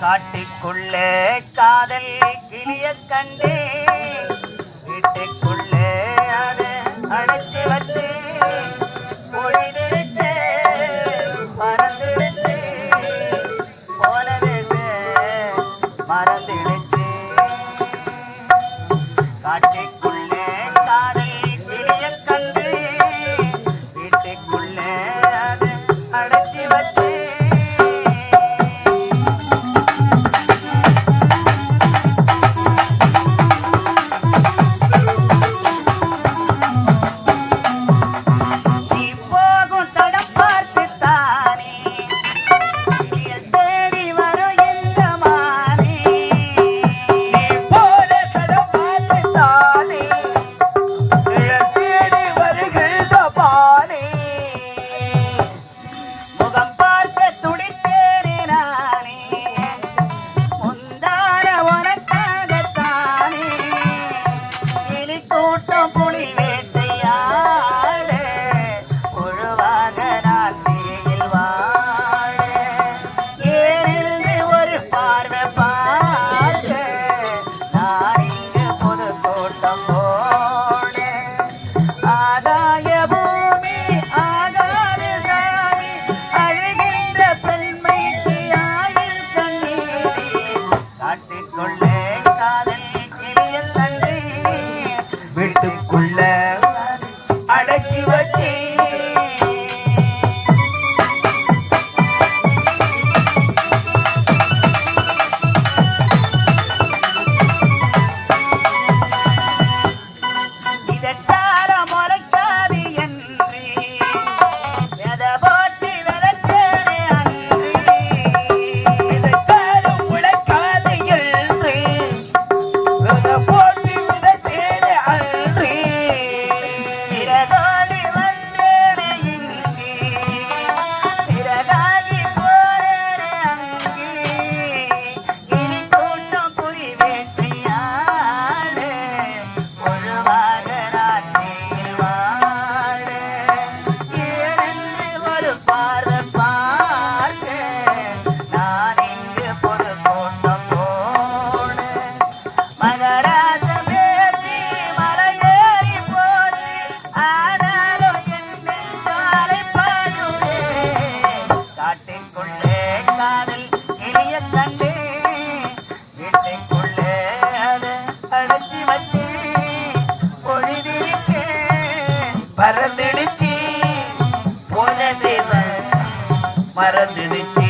காட்டுக்குள்ளே காதல் கிளிய கண்டே. வீட்டுக்குள்ளே அதை அடைச்சி வச்சு. பொழுதெடுத்து மறந்துடுத்து போனது மறந்துடுச்சு காட்டுக்குள்ளே காட்டிக்கொள்ள பறந்துடுச்சு போனதேவன் மறந்துடுச்சு.